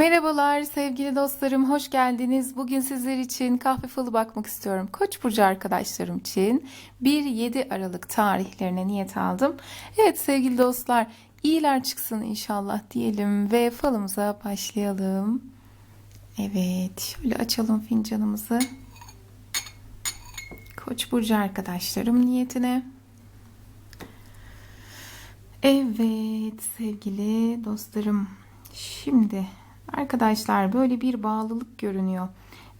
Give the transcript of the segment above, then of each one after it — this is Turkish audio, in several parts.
Merhabalar sevgili dostlarım, hoş geldiniz. Bugün sizler için kahve falı bakmak istiyorum. Koç burcu arkadaşlarım için 1-7 Aralık tarihlerine niyet aldım. Evet sevgili dostlar, iyiler çıksın inşallah diyelim ve falımıza başlayalım. Evet, şöyle açalım fincanımızı. Koç burcu arkadaşlarım niyetine. Evet sevgili dostlarım. Şimdi arkadaşlar böyle bir bağlılık görünüyor.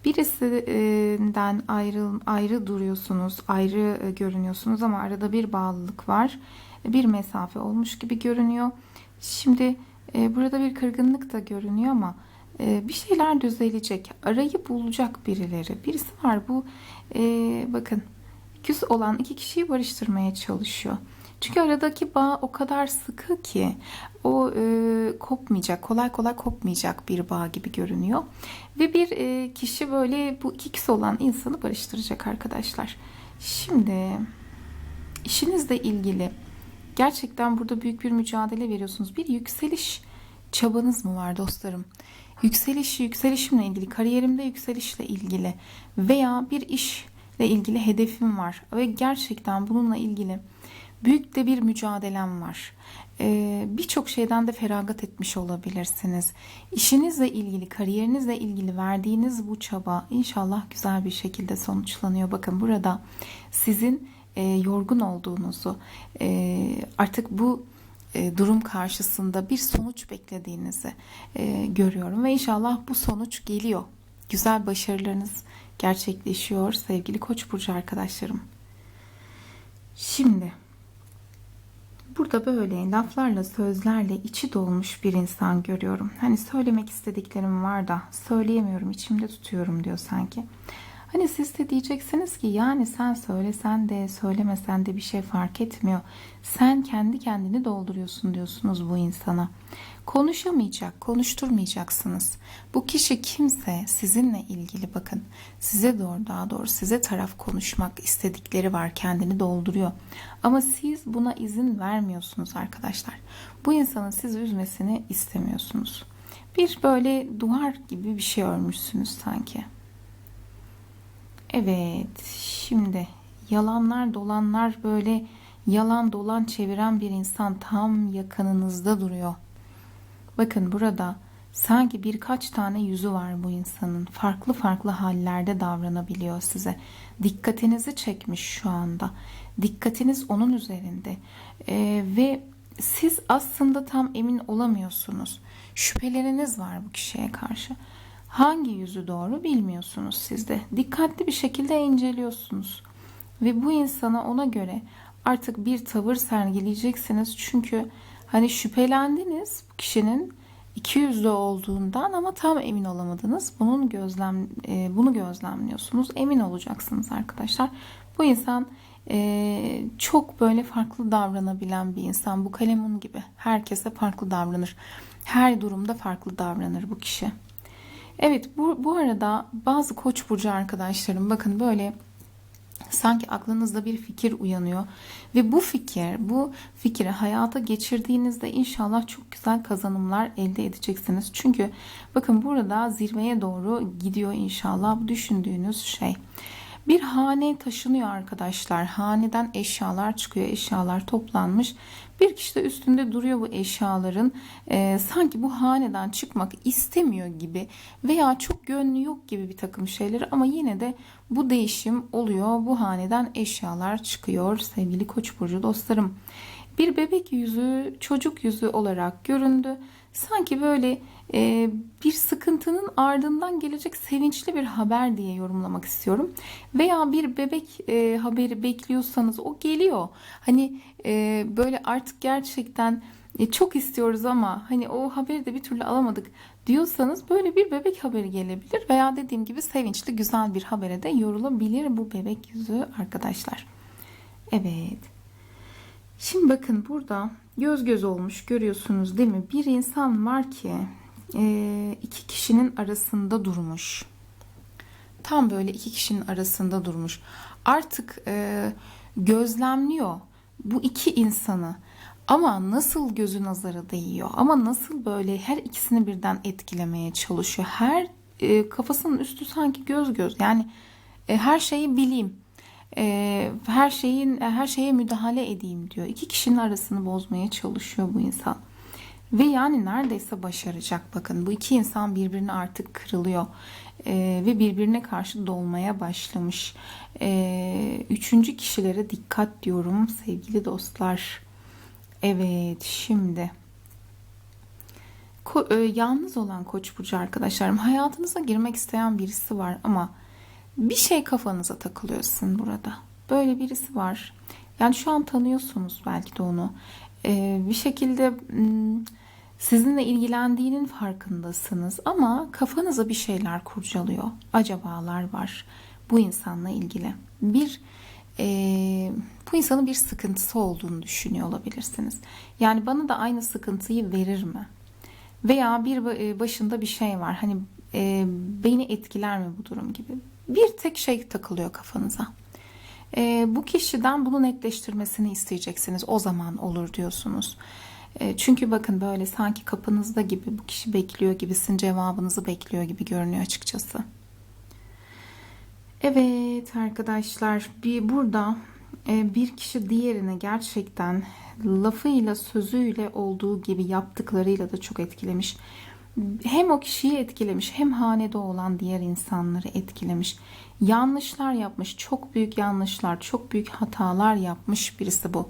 Birisinden ayrı, ayrı duruyorsunuz, ayrı e, görünüyorsunuz ama arada bir bağlılık var. Bir mesafe olmuş gibi görünüyor. Şimdi e, burada bir kırgınlık da görünüyor ama e, bir şeyler düzelecek. Arayı bulacak birileri. Birisi var bu bakın küs olan iki kişiyi barıştırmaya çalışıyor. Çünkü aradaki bağ o kadar sıkı ki o e, kopmayacak, kolay kolay kopmayacak bir bağ gibi görünüyor. Ve bir e, kişi böyle bu iki kişi olan insanı barıştıracak arkadaşlar. Şimdi işinizle ilgili gerçekten burada büyük bir mücadele veriyorsunuz. Bir yükseliş çabanız mı var dostlarım? Yükseliş, yükselişimle ilgili, kariyerimde yükselişle ilgili veya bir işle ilgili hedefim var ve gerçekten bununla ilgili büyük de bir mücadelem var. Ee, Birçok şeyden de feragat etmiş olabilirsiniz. İşinizle ilgili, kariyerinizle ilgili verdiğiniz bu çaba inşallah güzel bir şekilde sonuçlanıyor. Bakın burada sizin e, yorgun olduğunuzu, e, artık bu e, durum karşısında bir sonuç beklediğinizi e, görüyorum ve inşallah bu sonuç geliyor. Güzel başarılarınız gerçekleşiyor sevgili Koç burcu arkadaşlarım. Şimdi burada böyle laflarla sözlerle içi dolmuş bir insan görüyorum. Hani söylemek istediklerim var da söyleyemiyorum içimde tutuyorum diyor sanki. Hani siz de diyeceksiniz ki yani sen söylesen de söylemesen de bir şey fark etmiyor. Sen kendi kendini dolduruyorsun diyorsunuz bu insana. Konuşamayacak, konuşturmayacaksınız. Bu kişi kimse sizinle ilgili bakın. Size doğru daha doğru size taraf konuşmak istedikleri var. Kendini dolduruyor. Ama siz buna izin vermiyorsunuz arkadaşlar. Bu insanın sizi üzmesini istemiyorsunuz. Bir böyle duvar gibi bir şey örmüşsünüz sanki. Evet, şimdi yalanlar dolanlar böyle yalan dolan çeviren bir insan tam yakınınızda duruyor. Bakın burada sanki birkaç tane yüzü var bu insanın. Farklı farklı hallerde davranabiliyor size. Dikkatinizi çekmiş şu anda. Dikkatiniz onun üzerinde. Ee, ve siz aslında tam emin olamıyorsunuz. Şüpheleriniz var bu kişiye karşı. Hangi yüzü doğru bilmiyorsunuz siz de. Dikkatli bir şekilde inceliyorsunuz. Ve bu insana ona göre artık bir tavır sergileyeceksiniz. Çünkü hani şüphelendiniz bu kişinin iki yüzlü olduğundan ama tam emin olamadınız. Bunun gözlem e, bunu gözlemliyorsunuz. Emin olacaksınız arkadaşlar. Bu insan e, çok böyle farklı davranabilen bir insan. Bu kalemun gibi. Herkese farklı davranır. Her durumda farklı davranır bu kişi. Evet bu, bu arada bazı koç burcu arkadaşlarım bakın böyle sanki aklınızda bir fikir uyanıyor ve bu fikir bu fikri hayata geçirdiğinizde inşallah çok güzel kazanımlar elde edeceksiniz. Çünkü bakın burada zirveye doğru gidiyor inşallah bu düşündüğünüz şey. Bir hane taşınıyor arkadaşlar. Haneden eşyalar çıkıyor. Eşyalar toplanmış. Bir kişi de üstünde duruyor bu eşyaların. Ee, sanki bu haneden çıkmak istemiyor gibi veya çok gönlü yok gibi bir takım şeyleri ama yine de bu değişim oluyor. Bu haneden eşyalar çıkıyor sevgili Koç burcu dostlarım. Bir bebek yüzü, çocuk yüzü olarak göründü. Sanki böyle e, bir sıkıntının ardından gelecek sevinçli bir haber diye yorumlamak istiyorum. Veya bir bebek e, haberi bekliyorsanız o geliyor. Hani e, böyle artık gerçekten e, çok istiyoruz ama hani o haberi de bir türlü alamadık diyorsanız böyle bir bebek haberi gelebilir. Veya dediğim gibi sevinçli güzel bir habere de yorulabilir bu bebek yüzü arkadaşlar. Evet. Şimdi bakın burada göz göz olmuş görüyorsunuz değil mi? Bir insan var ki iki kişinin arasında durmuş. Tam böyle iki kişinin arasında durmuş. Artık e, gözlemliyor bu iki insanı. Ama nasıl gözü nazara değiyor ama nasıl böyle her ikisini birden etkilemeye çalışıyor. Her e, kafasının üstü sanki göz göz yani e, her şeyi bileyim. E, her şeyin her şeye müdahale edeyim diyor. İki kişinin arasını bozmaya çalışıyor bu insan. Ve yani neredeyse başaracak. Bakın bu iki insan birbirine artık kırılıyor. Ee, ve birbirine karşı dolmaya başlamış. Ee, üçüncü kişilere dikkat diyorum sevgili dostlar. Evet şimdi Ko- e, yalnız olan Koç burcu arkadaşlarım hayatınıza girmek isteyen birisi var ama bir şey kafanıza takılıyor sizin burada. Böyle birisi var. Yani şu an tanıyorsunuz belki de onu. Ee, bir şekilde hmm, sizinle ilgilendiğinin farkındasınız ama kafanıza bir şeyler kurcalıyor. Acabalar var bu insanla ilgili. Bir e, bu insanın bir sıkıntısı olduğunu düşünüyor olabilirsiniz. Yani bana da aynı sıkıntıyı verir mi? Veya bir ba- başında bir şey var. Hani e, beni etkiler mi bu durum gibi. Bir tek şey takılıyor kafanıza. E, bu kişiden bunu netleştirmesini isteyeceksiniz. O zaman olur diyorsunuz. E, çünkü bakın böyle sanki kapınızda gibi bu kişi bekliyor gibisin cevabınızı bekliyor gibi görünüyor açıkçası. Evet arkadaşlar bir burada e, bir kişi diğerine gerçekten lafıyla sözüyle olduğu gibi yaptıklarıyla da çok etkilemiş. Hem o kişiyi etkilemiş hem hanede olan diğer insanları etkilemiş. Yanlışlar yapmış, çok büyük yanlışlar, çok büyük hatalar yapmış birisi bu.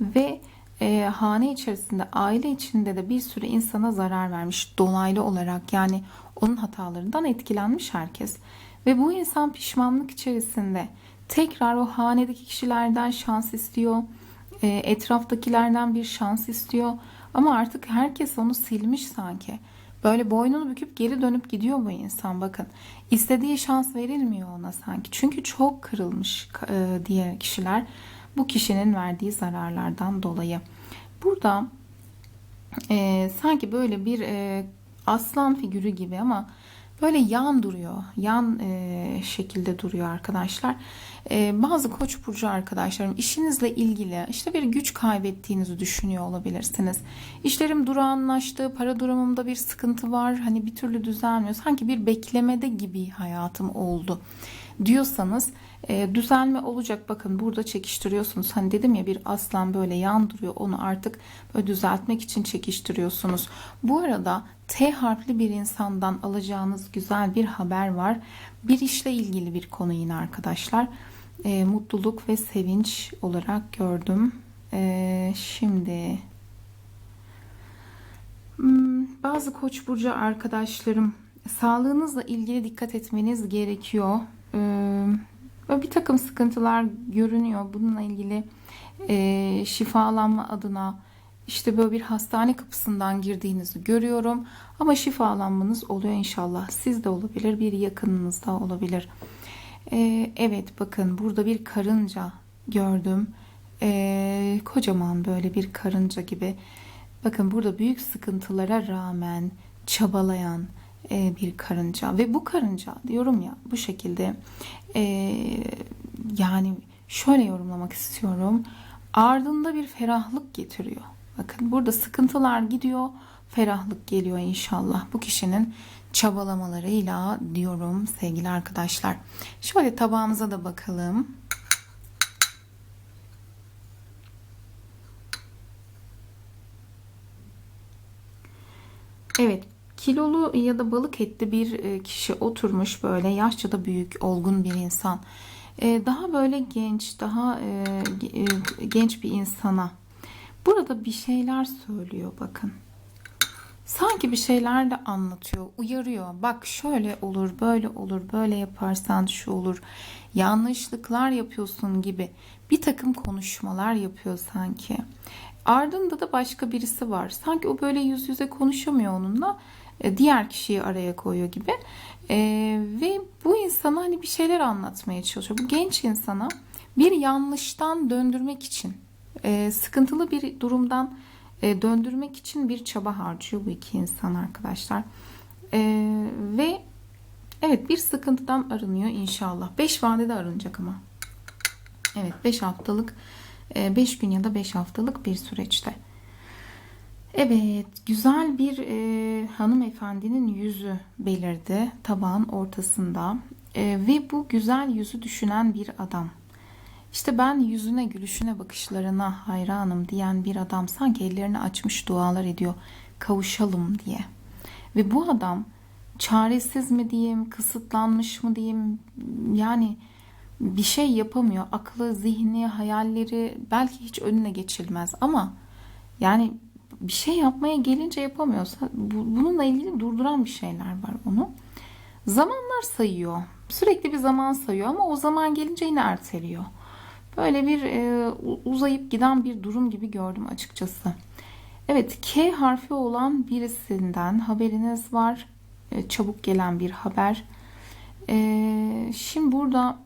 Ve e, hane içerisinde, aile içinde de bir sürü insana zarar vermiş dolaylı olarak. Yani onun hatalarından etkilenmiş herkes. Ve bu insan pişmanlık içerisinde tekrar o hanedeki kişilerden şans istiyor. E, etraftakilerden bir şans istiyor. Ama artık herkes onu silmiş sanki. Böyle boynunu büküp geri dönüp gidiyor bu insan bakın. İstediği şans verilmiyor ona sanki. Çünkü çok kırılmış e, diğer kişiler bu kişinin verdiği zararlardan dolayı. Burada e, sanki böyle bir e, aslan figürü gibi ama böyle yan duruyor. Yan e, şekilde duruyor arkadaşlar. E, bazı koç burcu arkadaşlarım işinizle ilgili işte bir güç kaybettiğinizi düşünüyor olabilirsiniz. İşlerim durağanlaştı, para durumumda bir sıkıntı var. Hani bir türlü düzelmiyor. Sanki bir beklemede gibi hayatım oldu diyorsanız e, düzelme olacak. Bakın burada çekiştiriyorsunuz. Hani dedim ya bir aslan böyle yan duruyor. Onu artık böyle düzeltmek için çekiştiriyorsunuz. Bu arada T harfli bir insandan alacağınız güzel bir haber var. Bir işle ilgili bir konu yine arkadaşlar. E, mutluluk ve sevinç olarak gördüm. E, şimdi hmm, bazı koç burcu arkadaşlarım sağlığınızla ilgili dikkat etmeniz gerekiyor. Ee, bir takım sıkıntılar görünüyor. Bununla ilgili e, şifalanma adına işte böyle bir hastane kapısından girdiğinizi görüyorum. Ama şifalanmanız oluyor inşallah. Sizde olabilir, bir yakınınızda olabilir. Ee, evet bakın burada bir karınca gördüm. Ee, kocaman böyle bir karınca gibi. Bakın burada büyük sıkıntılara rağmen çabalayan, e, bir karınca ve bu karınca diyorum ya bu şekilde e, yani şöyle yorumlamak istiyorum ardında bir ferahlık getiriyor bakın burada sıkıntılar gidiyor ferahlık geliyor inşallah bu kişinin çabalamalarıyla diyorum sevgili arkadaşlar. Şöyle tabağımıza da bakalım. Evet kilolu ya da balık etli bir e, kişi oturmuş böyle yaşça da büyük olgun bir insan. E, daha böyle genç daha e, genç bir insana burada bir şeyler söylüyor bakın. Sanki bir şeyler de anlatıyor uyarıyor. Bak şöyle olur böyle olur böyle yaparsan şu olur. Yanlışlıklar yapıyorsun gibi bir takım konuşmalar yapıyor sanki. Ardında da başka birisi var. Sanki o böyle yüz yüze konuşamıyor onunla e, diğer kişiyi araya koyuyor gibi. E, ve bu insana hani bir şeyler anlatmaya çalışıyor. Bu genç insana bir yanlıştan döndürmek için, e, sıkıntılı bir durumdan e, döndürmek için bir çaba harcıyor bu iki insan arkadaşlar. E, ve evet bir sıkıntıdan arınıyor inşallah. 5 vadede arınacak ama. Evet 5 haftalık 5 e, gün ya da 5 haftalık bir süreçte. Evet, güzel bir e, hanımefendinin yüzü belirdi tabağın ortasında E, ve bu güzel yüzü düşünen bir adam. İşte ben yüzüne, gülüşüne, bakışlarına hayranım diyen bir adam sanki ellerini açmış dualar ediyor kavuşalım diye. Ve bu adam çaresiz mi diyeyim, kısıtlanmış mı diyeyim yani bir şey yapamıyor. Aklı, zihni, hayalleri belki hiç önüne geçilmez ama yani bir şey yapmaya gelince yapamıyorsa bu- bununla ilgili durduran bir şeyler var onu. Zamanlar sayıyor. Sürekli bir zaman sayıyor ama o zaman gelince yine erteliyor. Böyle bir e, uzayıp giden bir durum gibi gördüm açıkçası. Evet, K harfi olan birisinden haberiniz var. E, çabuk gelen bir haber. E, şimdi burada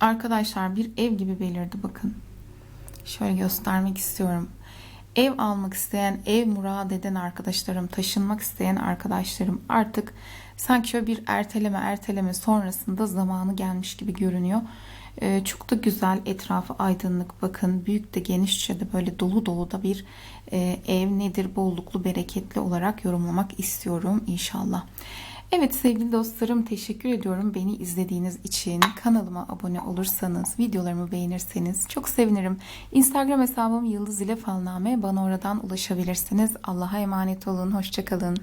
arkadaşlar bir ev gibi belirdi bakın. Şöyle göstermek istiyorum. Ev almak isteyen, ev murad eden arkadaşlarım, taşınmak isteyen arkadaşlarım artık sanki şöyle bir erteleme erteleme sonrasında zamanı gelmiş gibi görünüyor. Ee, çok da güzel etrafı aydınlık bakın büyük de genişçe de böyle dolu dolu da bir e, ev nedir bolluklu bereketli olarak yorumlamak istiyorum inşallah. Evet sevgili dostlarım teşekkür ediyorum beni izlediğiniz için. Kanalıma abone olursanız, videolarımı beğenirseniz çok sevinirim. Instagram hesabım Yıldız ile Falname. Bana oradan ulaşabilirsiniz. Allah'a emanet olun. Hoşçakalın.